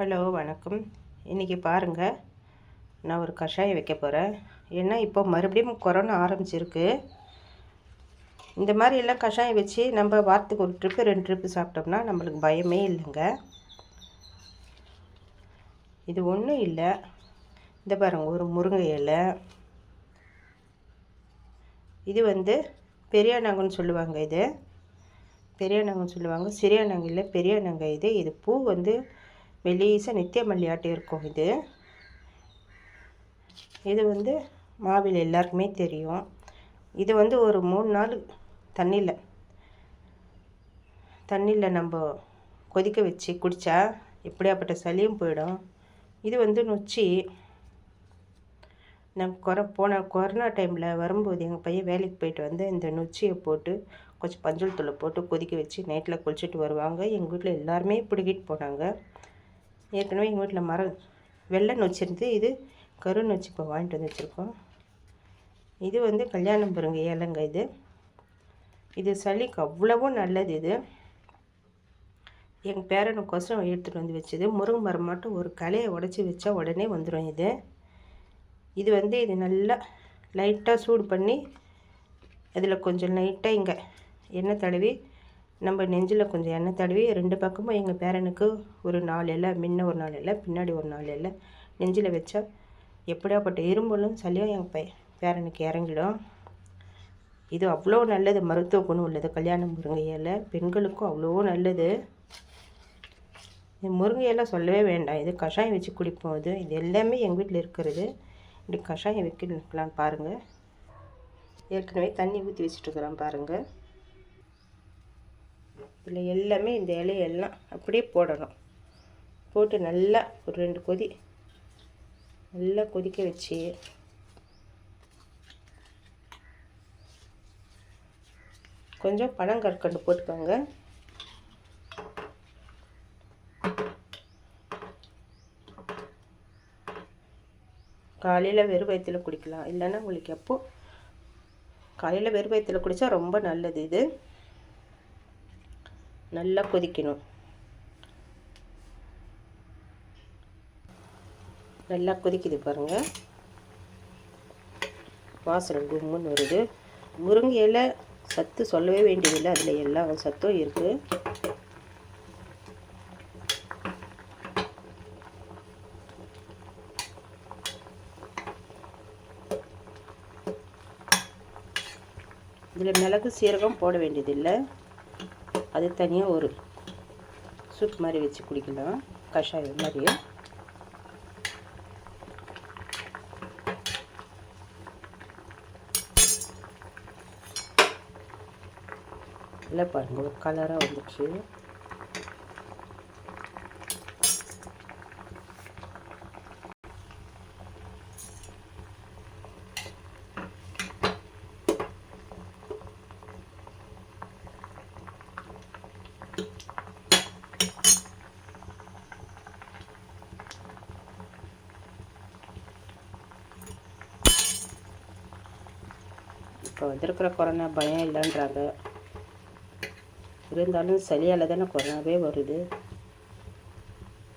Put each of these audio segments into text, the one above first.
Hello வணக்கம். இன்றைக்கி பாருங்கள் நான் ஒரு கஷாயம் வைக்க போகிறேன் ஏன்னா இப்போ மறுபடியும் கொரோனா ஆரம்பிச்சிருக்கு. இந்த மாதிரி எல்லாம் கஷாயம் வச்சு நம்ம வாரத்துக்கு ஒரு ட்ரிப்பு ரெண்டு ட்ரிப்பு சாப்பிட்டோம்னா நம்மளுக்கு பயமே இல்லைங்க. இது ஒன்றும் இல்லை. இந்த பாருங்கள் ஒரு முருங்கை இலை. இது வந்து பெரியானங்கன்னு சொல்லுவாங்க இது. பெரியானங்கன்னு சொல்லுவாங்க. சிறியானங்க இல்லை பெரியானங்க இது. இது பூ வந்து மெலீஸாக நித்தியமல்லியாட்டம் இருக்கும் இது. இது வந்து மாவில் எல்லாருக்குமே தெரியும். இது வந்து ஒரு மூணு நாள் தண்ணியில் தண்ணியில் நம்ம கொதிக்க வச்சு குடித்தா எப்படியாப்பட்ட சளியும் போயிடும். இது வந்து நொச்சி நான் கொர போன கொரோனா டைமில் வரும்போது எங்கள் பையன் வேலைக்கு போயிட்டு வந்து இந்த நொச்சியை போட்டு கொஞ்சம் பஞ்சல் தூளை போட்டு கொதிக்க வச்சு நைட்டில் குளிச்சுட்டு வருவாங்க. எங்கள் வீட்டில் எல்லாருமே பிடிக்கிட்டு போனாங்க. ஏற்கனவே எங்கள் வீட்டில் மரம் வெள்ளை நொச்சி இருந்து இது கரு நொச்சி இப்போ வாங்கிட்டு வந்து வச்சுருக்கோம். இது வந்து கல்யாணம் பாருங்க ஏலங்க இது. இது சளிக்கு அவ்வளவும் நல்லது இது. எங்கள் பேரனுக்கோசரம் எடுத்துகிட்டு வந்து வச்சது. முருங்கை மரம் மட்டும் ஒரு கலையை உடச்சி வச்சா உடனே வந்துடும் இது. இது வந்து இது நல்லா லைட்டாக சூடு பண்ணி அதில் கொஞ்சம் லைட்டாக இங்கே எண்ணெய் தடவி நம்ம நெஞ்சில் கொஞ்சம் எண்ணெய் தடவி ரெண்டு பக்கமும் எங்கள் பேரனுக்கு ஒரு நாள் இல்லை முன்ன ஒரு நாள் இல்லை பின்னாடி ஒரு நாள் இல்லை நெஞ்சில் வச்சா எப்படியாப்பட்ட இரும்பலும் சளியும் எங்கள் பை பேரனுக்கு இறங்கிடும். இது அவ்வளோ நல்லது. மருத்துவ குணம் உள்ளது. கல்யாண முருங்கை பெண்களுக்கும் அவ்வளோ நல்லது. முருங்கை முருங்கையெல்லாம் சொல்லவே வேண்டாம். இது கஷாயம் வச்சு குடிப்போம். இது இது எல்லாமே எங்கள் வீட்டில் இருக்கிறது. இப்படி கஷாயம் வைக்கலான்னு பாருங்கள் ஏற்கனவே தண்ணி ஊற்றி வச்சுட்டுருக்குறேன் பாருங்கள் இதில் எல்லாமே இந்த இலையெல்லாம் அப்படியே போடணும். போட்டு நல்லா ஒரு ரெண்டு கொதி நல்லா கொதிக்க வச்சு. கொஞ்சம் பனங்கற்கண்டு போட்டுக்கோங்க. காலையில் வெறும் வயிற்றில் குடிக்கலாம். இல்லைன்னா உங்களுக்கு எப்போ காலையில் வெறும் வயிற்றில் குடித்தா ரொம்ப நல்லது இது. நல்லா கொதிக்கணும். நல்லா கொதிக்குது பாருங்கள் வாசனை கும்முன்னு வருது. முருங்கை இலை சத்து சொல்லவே வேண்டியதில்லை. அதில் எல்லா சத்தும் இருக்குது இதில் மிளகு சீரகம் போட வேண்டியதில்லை. அது தனியாக ஒரு சூப் மாதிரி வச்சு குடிக்கலாம். கஷாயம் மாதிரி. இல்லை பாருங்கள் ஒரு கலராக வந்துச்சு. இப்போ வந்திருக்கிற கொரோனா பயம் இல்லைன்றாங்க. இருந்தாலும் சளியால் தானே கொரோனாவே வருது.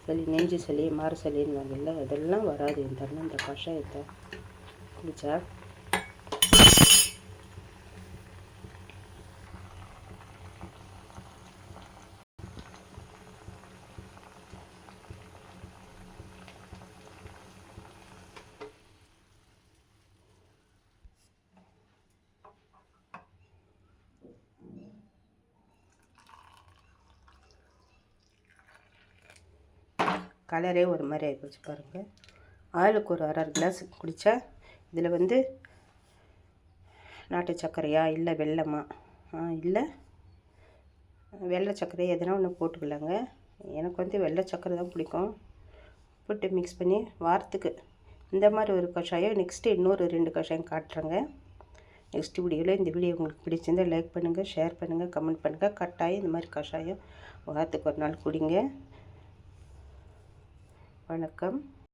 சளி நெஞ்சு சளி மாறு சளின்னு அதெல்லாம் வராது இந்த இந்த கஷாயத்தை. குடித்தா கலரே ஒரு மாதிரி ஆகிப்போச்சு பாருங்கள் ஆளுக்கு ஒரு அரை கிளாஸ் குடித்தா இதில் வந்து நாட்டு சர்க்கரையா இல்லை வெள்ளமா இல்லை. வெள்ளை சர்க்கரை எதனா ஒன்று போட்டுக்கலாங்க. எனக்கு வந்து வெள்ளை சர்க்கரை தான் பிடிக்கும். போட்டு மிக்ஸ் பண்ணி வாரத்துக்கு இந்த மாதிரி ஒரு கஷாயம் நெக்ஸ்ட்டு இன்னொரு ரெண்டு கஷாயம் காட்டுறேங்க. நெக்ஸ்ட் வீடியோவில் இந்த வீடியோ உங்களுக்கு பிடிச்சிருந்தால் லைக் பண்ணுங்கள் ஷேர் பண்ணுங்கள் கமெண்ட் பண்ணுங்கள் கட்டாயம் இந்த மாதிரி கஷாயம் வாரத்துக்கு ஒரு நாள் குடிங்க. வணக்கம்.